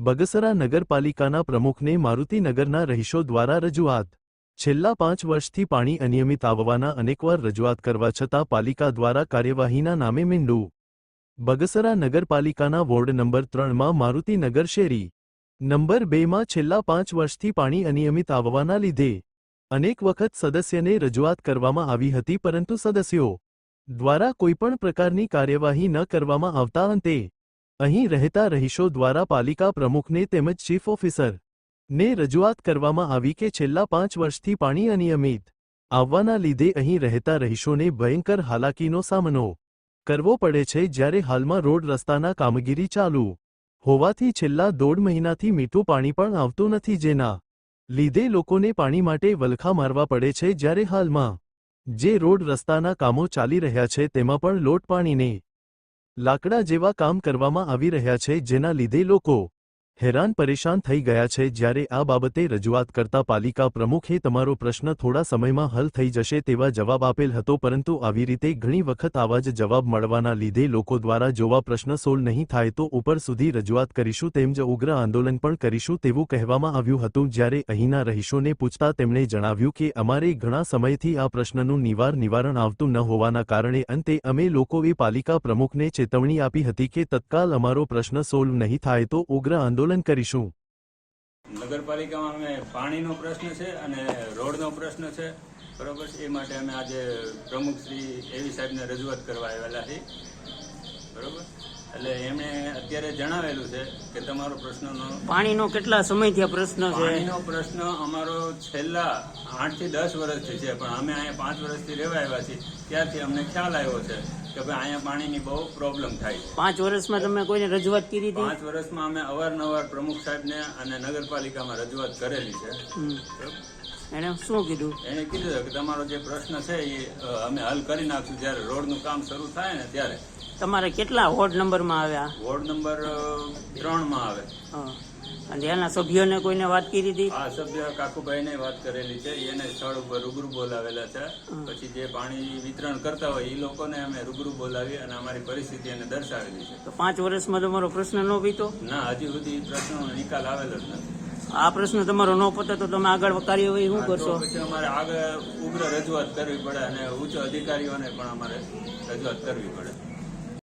બગસરા નગરપાલિકાના પ્રમુખને મારુતિનગરના રહીશો દ્વારા રજૂઆત. છેલ્લા પાંચ વર્ષથી પાણી અનિયમિત આવવાના અનેકવાર રજૂઆત કરવા છતાં પાલિકા દ્વારા કાર્યવાહીના નામે મીંડું. બગસરા નગરપાલિકાના વોર્ડ નંબર ત્રણમાં મારુતિનગર શેરી. નંબર બેમાં છેલ્લા પાંચ વર્ષથી પાણી અનિયમિત આવવાના લીધે અનેક વખત સદસ્યને રજૂઆત કરવામાં આવી હતી પરંતુ સદસ્યો દ્વારા કોઈપણ પ્રકારની કાર્યવાહી ન કરવામાં આવતા અંતે અહીં રહેતા રહીશો દ્વારા પાલિકા પ્રમુખને તેમજ ચીફ ઓફિસર ને રજૂઆત કરવામાં આવી કે છેલ્લા પાંચ વર્ષથી પાણી અનિયમિત આવવાના લીધે અહીં રહેતા રહીશોને ભયંકર હાલાકીનો સામનો કરવો પડે છે જ્યારે હાલમાં રોડ રસ્તાના કામગીરી ચાલુ હોવાથી છેલ્લા દોઢ મહિનાથી મીઠું પાણી પણ આવતું નથી, જેના લીધે લોકોને પાણી માટે વલખા મારવા પડે છે. જ્યારે હાલમાં જે રોડ રસ્તાના કામો ચાલી રહ્યા છે, તેમાં પણ લોટ પાણીને લાકડા જેવા કામ કરવામાં આવી રહ્યા છે જેના લીધે લોકો હેરાન પરેશાન થઈ ગયા છે જ્યારે આ બાબતે રજૂઆત કરતા પાલિકા પ્રમુખે તમારો પ્રશ્ન થોડા સમયમાં હલ થઈ જશે તેવા જવાબ આપેલ હતો પરંતુ આવી રીતે ઘણી વખત આવા જ જવાબ મળવાના લીધે લોકો દ્વારા જોવા પ્રશ્ન સોલ્વ નહીં થાય તો ઉપર સુધી રજૂઆત કરીશું તેમ જ ઉગ્ર આંદોલન પણ કરીશું તેવું કહેવામાં આવ્યું હતું જ્યારે અહીંના રહીશોને પૂછતા તેમણે જણાવ્યું કે અમારે ઘણા સમયથી આ પ્રશ્નનું નિવાર નિવારણ આવતું ન હોવાના કારણે અંતે અમે લોકોએ પાલિકા પ્રમુખને ચેતવણી આપી હતી કે તત્કાલ અમારો પ્રશ્ન સોલ્વ નહીં થાય તો ઉગ્ર આંદોલન કરીશું. નગરપાલિકામાં અમે પાણીનો પ્રશ્ન છે અને રોડનો પ્રશ્ન છે. બરોબર એ માટે અમે આજે પ્રમુખ શ્રી એવી સાહેબને રજૂઆત કરવા આવેલા છીએ. એટલે એમણે અત્યારે જણાવેલું છે કે તમારો પ્રશ્નનો પાણીનો કેટલા સમયથી આ પ્રશ્ન છે? પાણીનો પ્રશ્ન અમારો છેલ્લા આઠથી દસ વર્ષથી છે પણ અમે અહીંયા પાંચ વર્ષથી રહેવા આવ્યા છીએ. ત્યારથી અમને ખ્યાલ આવ્યો છે કે ભાઈ અહીંયા પાણીની બહુ પ્રોબ્લેમ થાય છે. પાંચ વર્ષમાં તમે કોઈને રજૂઆત કરી હતી? પાંચ વર્ષમાં અમે અવારનવાર પ્રમુખ સાહેબને અને નગરપાલિકામાં રજૂઆત કરેલી છે. એને શું કીધું? એને કીધું કે તમારો જે પ્રશ્ન છે એ અમે હલ કરી નાખશું જ્યારે રોડનું કામ શરૂ થાય ને ત્યારે. તમારે કેટલા વોર્ડ નંબરમાં આવ્યા? વોર્ડ નંબર ત્રણ ત્રણમાં આવે. હં. અને ત્યાંના સભ્યોને કોઈને વાત કરી હતી? આ સભ્ય કાકુભાઈને વાત કરેલી છે. એને સ્થળ ઉપર રૂબરૂ બોલાવેલા છે. પછી જે પાણી વિતરણ કરતા હોય એ લોકોને અમે રૂબરૂ બોલાવી અને અમારી પરિસ્થિતિ એને દર્શાવેલી છે. તો પાંચ વર્ષમાં તમારો પ્રશ્ન ન પીતો ના હજી સુધી પ્રશ્નનો નિકાલ આવેલો જ નથી. આ પ્રશ્ન તમારો ન પતે તો તમે આગળ કાર્યવાહી શું કરશો? અમારે આગળ ઉગ્ર રજૂઆત કરવી પડે અને ઉચ્ચ અધિકારીઓને પણ અમારે રજૂઆત કરવી પડે.